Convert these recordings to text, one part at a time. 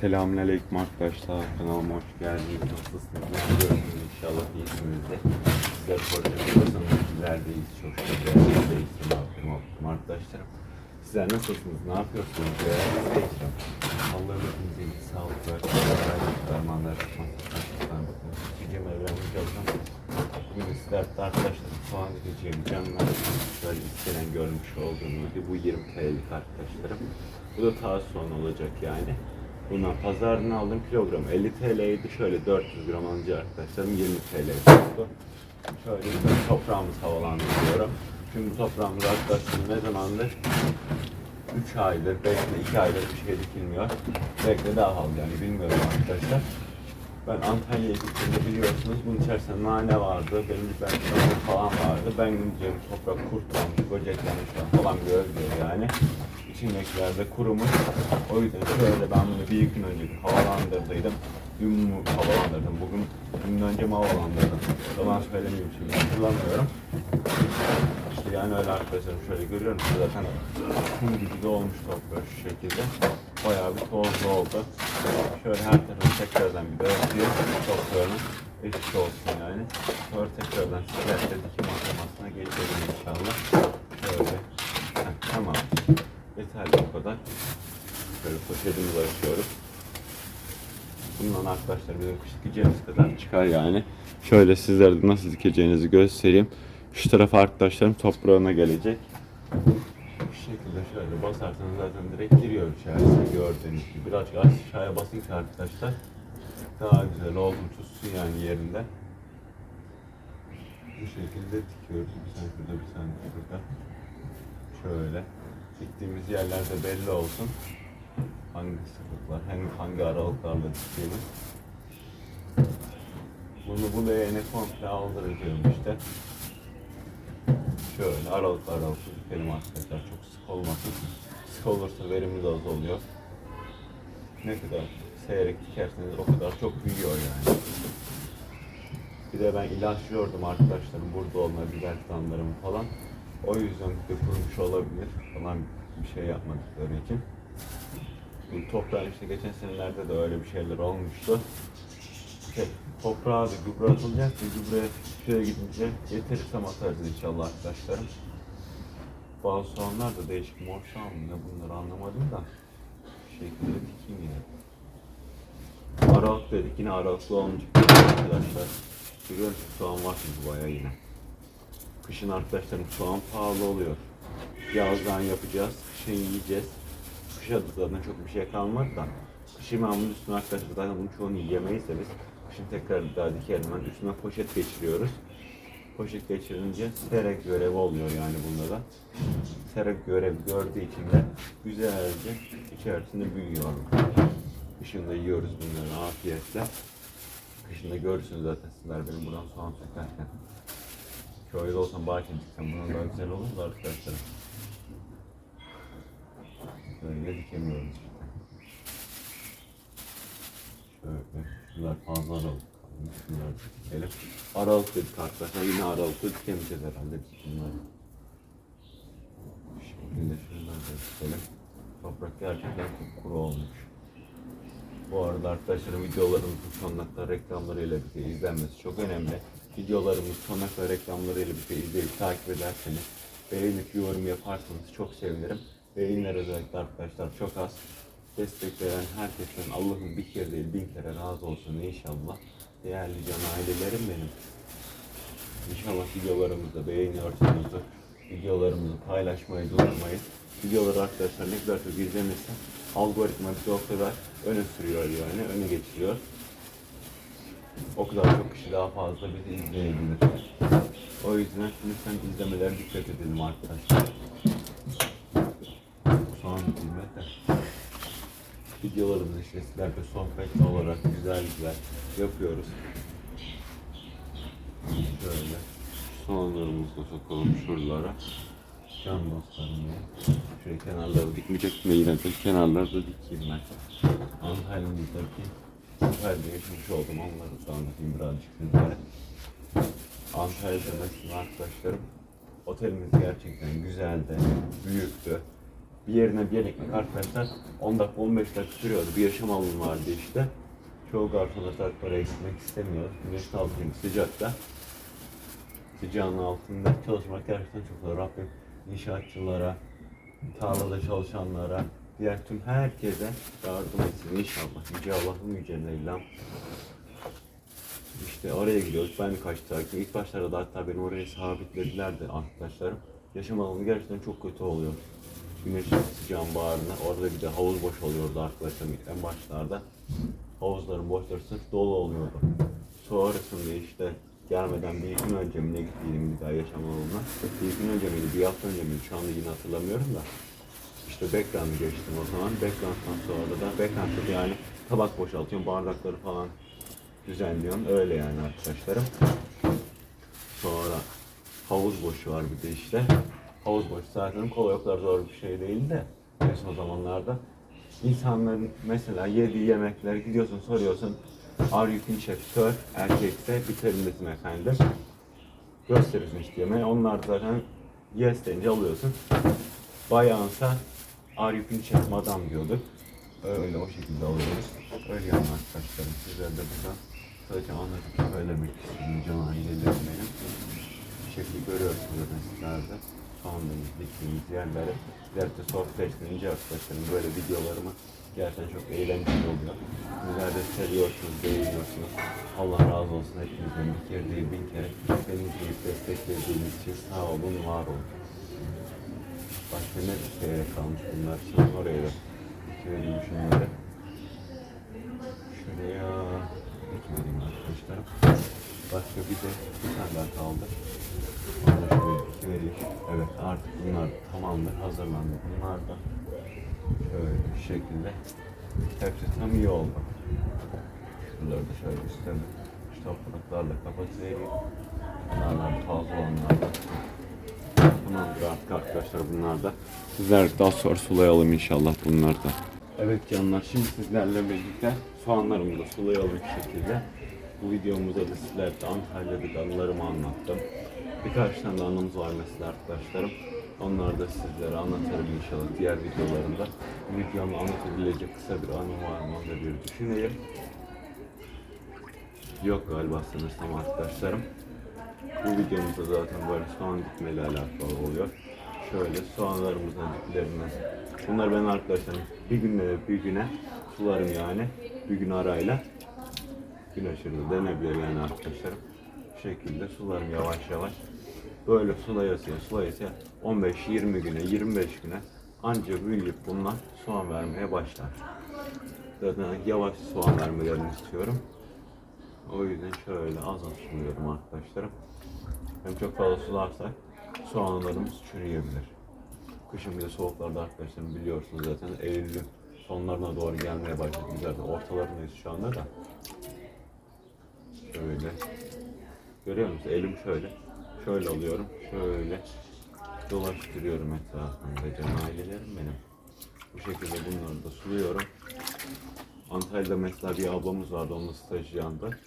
Selamünaleyküm arkadaşlar. Kanalıma hoş geldiniz. Nasılsınız? Görüyorum inşallah iyisinizdir. Sizler bizler de iyiyiz. Çok şükür. Ben de iyisin. Aferin aferin arkadaşlarım. Sizler nasılsınız? Ne yapıyorsunuz? Ya? Seçim. Allah'ın hepinize iyi sağlık versin. Dermanlar tutmasın. Çiçeğim evrenmiş olsam. Bugün sizlerle arkadaşlar soğan gideceğim canlar. Şöyle iskelen görmüş olduğunuz gibi bu 20 TL'lik arkadaşlarım. Bu da taze soğan olacak yani. Bundan pazardan aldığım kilogram 50 TL'ydi. Şöyle 400 gram alınca arkadaşlarım 20 TL tuttu. Şöyle bir toprağımızı havalandırıyorum. Şimdi bu toprağımız arkadaşlar ne zamandır? 3 aydır, belki de 2 aydır bir şey dikilmiyor. Belki de daha fazla yani bilmiyorum arkadaşlar. Ben Antalya'ya gittiğimde biliyorsunuz bunun içerisinde nane vardı, benim biber falan vardı. Ben gidince toprak kurtlanmış, böceklenmiş falan görüyor yani. İçindekiler de kurumuş. O yüzden şöyle ben bunu bir gün önce havalandırdıydım. Dün mü havalandırdım, bugün dünden önce mi havalandırdım? Yalan söylemeyeyim şimdi hatırlamıyorum. İşte yani öyle arkadaşlarım şöyle görüyor musunuz zaten kum gibi de olmuş toprak şu şekilde. Bayağı bir tozlu oldu. Şöyle her tarafı tekrardan bir örtüyor toplarını eşit olsun yani. Sonra tekrardan sizlerle dikim aşamasına geçelim inşallah. Şöyle. Heh, tamam. Yeterli bu kadar. Poşetimizi açıyoruz. Bundan arkadaşlar kış dikeceğimiz kadar çıkar yani. Şöyle sizlere nasıl dikeceğinizi göstereyim. Şu tarafa arkadaşlarım toprağına gelecek. Bu şekilde şöyle basarsanız zaten direkt giriyor içerisine gördüğünüz gibi. Birazcık aşağıya basın ki arkadaşlar daha güzel oldum tutsun yani yerinde. Bu şekilde dikiyoruz. Bir tane şurada bir tane burada. Şöyle. Diktiğimiz yerlerde belli olsun. Hangi sıklıklar, hangi, hangi aralıklarla diktiğimiz. Bunu bu leğene komple aldıracağım işte. Şöyle aralıklı aralıklı dikelim arkadaşlar. Çok sık olmasın. Sık olursa verimiz az oluyor. Ne kadar seyrek dikerseniz o kadar çok büyüyor yani. Bir de ben ilaçlıyordum arkadaşlarım burada olma biber fidanlarımı falan. O yüzden de kurumuş olabilir falan bir şey yapmadıkları için. Toprağın işte geçen senelerde de öyle bir şeyler olmuştu. Şey, toprağa da gübre atılacak gübre şuraya gidince getirirsem atarız inşallah arkadaşlarım. Bazı soğanlar da değişik mor soğan ne bunları anlamadım da. Bu şekilde dikeyim yine. Aralık dedik yine aralıklı olmayacak arkadaşlar. Görüyor musunuz soğan var çünkü bayağı yine. Kışın arkadaşlarım soğan pahalı oluyor. Yazdan yapacağız, kışın yiyeceğiz. Da zaten çok bir şey. Kışın ben bunun üstüne arkadaşlar zaten bunun çoğunu yiyemeyiz de biz. Kışın tekrar daha dikerim ben. Üstüne poşet geçiriyoruz. Poşet geçirince serek görevi oluyor yani bunda da. Serek görevi gördüğü için de güzelce içerisinde büyüyor. Kışın da yiyoruz bunları afiyetle. Kışında görürsünüz zaten sizler benim buradan soğan sökerken. Köyde olsam bahçe diksem bunun daha güzel olur da arkadaşlarım. Böyle dikemiyoruz. Şöyle, şunlar fazla aralık kalmış. Şunları da dikelim. Aralık dedik arkadaşlar. Yine aralıkta dikemeyeceğiz herhalde bunları. Bu şekilde şunları da dikelim. Toprak gerçekten çok kuru olmuş. Bu arada arkadaşlarım videolarımızın sonuna kadar reklamlarıyla birlikte izlenmesi çok önemli. Videolarımız sonuna kadar reklamlarıyla birlikte izleyip takip ederseniz, beğenip yorum yaparsanız çok sevinirim. Beğeniler özellikle arkadaşlar çok az. Destek veren herkesten Allah'ın bir kere değil bin kere razı olsun inşallah. Değerli can ailelerim benim. İnşallah videolarımızı beğeniyorsunuz. Videolarımızı paylaşmayı unutmayın. Videoları arkadaşlar ne kadar çok izlenirse algoritma bizi o kadar öne sürüyor yani, öne geçiriyor. O kadar çok kişi daha fazla bizi izleyebilir. O yüzden lütfen izlemelere dikkat edelim arkadaşlar. Son. Videolarımızı işte sizlerle sohbet olarak güzel güzel yapıyoruz. Şöyle soğanlarımızı da sokalım şuralara. Can dostlarım ya. Şöyle kenarları dikmeyecektim de yine de kenarları da dikeyim ben. Antalya'mızdaki Antalya'da yaşamış oldum onları da anlatayım birazcık sizlere. Antalya'da arkadaşlarım otelimiz gerçekten güzeldi, büyüktü. Bir yerine bir gitmek arkadaşlar 10 dakika 15 dakika sürüyordu. Bir yaşam alanı vardı işte. Çoğu zaten oraya gitmek istemiyor. Güneşin altında sıcakta. Sıcağın altında çalışmak gerçekten çok zor. Rabbim inşaatçılara, tarlada çalışanlara, diğer tüm herkese yardım etsin inşallah. Yüce Allah'ın yüce Mevlam. İşte oraya gidiyoruz. Ben birkaç takip. İlk başlarda da hatta beni oraya sabitlediler de arkadaşlarım. Yaşam alanı gerçekten çok kötü oluyor. Güneş sıcağın bağrına. Orada bir de havuz boş oluyordu arkadaşlarım ilk en başlarda. Havuzların boşları sırf dolu oluyordu. Sonrasında işte gelmeden bir gün önce mi ne gittiydim bir daha yaşam alanına. Bir gün önce miydi, bir hafta önce miydi şu anda yine hatırlamıyorum da. İşte background'ı geçtim o zaman. Background'dan sonra da background'da da yani tabak boşaltıyorum, bardakları falan düzenliyorum. Öyle yani arkadaşlarım. Sonra havuz boşu var bir de işte. Havuz boşu zaten kolay o kadar zor bir şey değil de en son zamanlarda. İnsanların mesela yediği yemekleri gidiyorsun soruyorsun. Are you fin chef sir? Erkekse biterim desin efendim. Gösteriyorsun işte yemeği. Onlar zaten yes deyince alıyorsun. Bayansa Are you fin chef madam diyorduk. Öyle o şekilde alıyoruz. Öyle yani arkadaşlarım. Sizler de burada sadece anlatıp söylemek istedim. Can ailelerim benim. Bir şekilde görüyorsunuz zaten Soğanlarımız, diktiğimiz yerlere. Sizler de sohbet ettiğince arkadaşlarım böyle videolarımı gerçekten çok eğlenceli oluyor. Sizler de seviyorsunuz, beğeniyorsunuz. Allah razı olsun hepinizden bir kere değil bin kere. Beni izleyip desteklediğiniz için sağ olun, var olun. Başka ne şeye kalmış bunlar? Şimdi oraya da dikelim şunları. Şuraya dikmedim arkadaşlar. Başka bir de bir tane daha kaldı. Onu da şöyle dikivereyim. Evet artık bunlar tamamdır, hazırlandı. Bunlar da şöyle bir şekilde hepsi tam iyi oldu. Şuraları da şöyle üstten şu topraklarla kapatıvereyim. Bunlardan fazla olanlar da Tamamdır artık arkadaşlar bunlar da. Sizler daha sonra sulayalım inşallah bunlar da. Evet canlar şimdi sizlerle birlikte soğanlarımı da sulayalım bir şekilde. Bu videomuzda da sizlerle Antalya'daki anılarımı anlattım. Birkaç tane anımız var mesela arkadaşlarım. Onları da sizlere anlatırım inşallah diğer videolarımda. Bu videomda anlatabilecek kısa bir anım var mı da bir düşüneyim. Yok galiba sanırsam arkadaşlarım. Bu videomuzda zaten böyle soğan dikmeyle alakalı oluyor. Şöyle soğanlarımızın diklerinden. Bunlar ben arkadaşlarım bir güne bir güne sularım yani. Bir gün arayla. Gün aşırı denebilir yani arkadaşlarım. Şekilde sularım yavaş yavaş. Böyle sulayasıya sulayasıya 15-20 güne 25 güne anca büyüyüp bunlar soğan vermeye başlar. Zaten yavaş soğan vermelerini istiyorum. O yüzden şöyle az az arkadaşlarım. Hem çok fazla sularsak soğanlarımız çürüyebilir. Kışın bir de soğuklarda arkadaşlarım biliyorsunuz zaten Eylül'ün sonlarına doğru gelmeye başladı. Biz zaten ortalarındayız şu anda da. Şöyle. Görüyor musunuz? Elim şöyle. Şöyle alıyorum. Şöyle dolaştırıyorum etrafımda can ailelerim benim. Bu şekilde bunları da suluyorum. Antalya'da mesela bir ablamız vardı, onun stajyandı.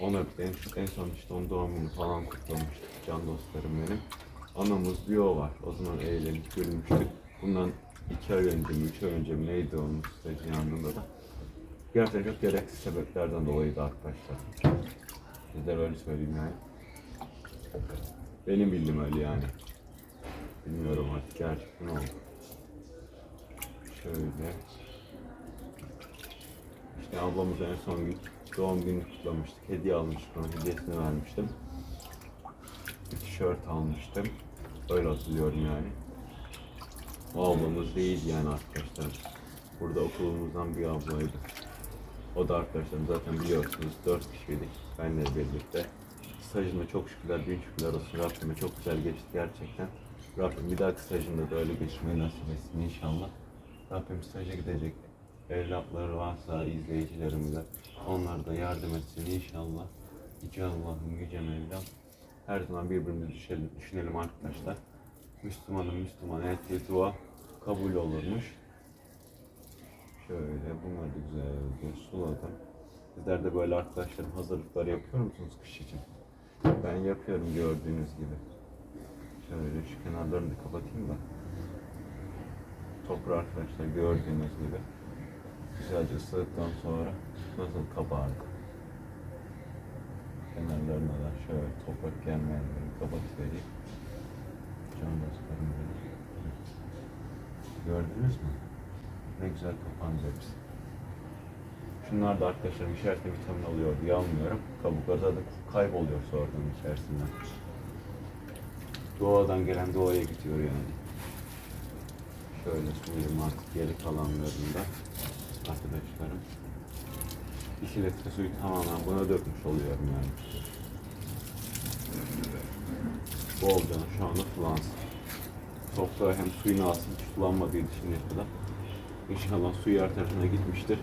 Onu öptü. En, en son işte onun doğum günü falan kutlamıştık can dostlarım benim. Anamız bir o var. O zaman eğlenip gülmüştük. Bundan iki ay önce mi, üç ay önce mi neydi onun stajyanlığında da. Gerçekten çok gereksiz sebeplerden dolayıydı arkadaşlar. Sizlere öyle söyleyeyim yani. Benim bildiğim öyle yani. Bilmiyorum artık gerçekten oldu. Şöyle. İşte ablamız en son gün doğum günü kutlamıştık. Hediye almıştık ona. Hediyesini vermiştim. Bir tişört almıştım. Öyle hatırlıyorum yani. O ablamız değil yani arkadaşlar. Burada okulumuzdan bir ablaydı. O da arkadaşlarım zaten biliyorsunuz dört kişiydik benle birlikte. Stajında çok şükürler, bin şükürler olsun Rabbime çok güzel geçti gerçekten. Rabbim bir dahaki stajında da öyle geçmeyi nasip etsin inşallah. Rabbim staja gidecek evlatları varsa izleyicilerimize onlar da yardım etsin inşallah. Yüce Allah'ım yüce Mevlam. Her zaman birbirimizi düşünelim, düşünelim arkadaşlar. Müslümanın Müslüman ettiği dua kabul olurmuş. Şöyle bunları da güzelce suladım. Sizler de böyle arkadaşlarım hazırlıklar yapıyor musunuz kış için? Ben yapıyorum gördüğünüz gibi. Şöyle şu kenarlarını da kapatayım da. toprağı arkadaşlar gördüğünüz gibi güzelce ısıttıktan sonra nasıl kabardı. Kenarlarına da şöyle toprak gelmeyenleri kapatıvereyim. Can dostlarım benim. Gördünüz mü? Ne güzel kapandı hepsi. Şunlar da arkadaşlar içerisinde vitamin alıyor diye almıyorum. Kabukları da kayboluyor sonradan içerisinden. Doğadan gelen doğaya gidiyor yani. Şöyle suyum artık geri kalanlarında arkadaşlarım. 2 litre suyu tamamen buna dökmüş oluyorum yani. Bolca şu anda sulansın. Toprağı hem suyunu alsın, hiç sulanmadıydı şimdiye kadar. İnşallah suyu her tarafına gitmiştir.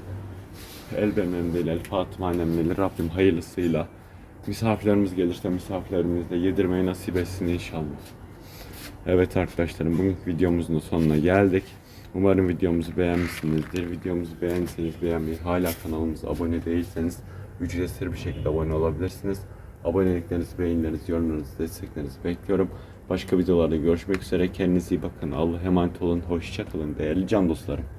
El benim el Fatıma annemle Rabbim hayırlısıyla misafirlerimiz gelirse misafirlerimiz de yedirmeyi nasip etsin inşallah. Evet arkadaşlarım bugün videomuzun sonuna geldik. Umarım videomuzu beğenmişsinizdir. Videomuzu beğendiyseniz beğenmeyi, hala kanalımıza abone değilseniz ücretsiz bir şekilde abone olabilirsiniz. Aboneliklerinizi, beğenilerinizi, yorumlarınızı, desteklerinizi bekliyorum. Başka videolarda görüşmek üzere. Kendinize iyi bakın. Allah'a emanet olun. Hoşçakalın değerli can dostlarım.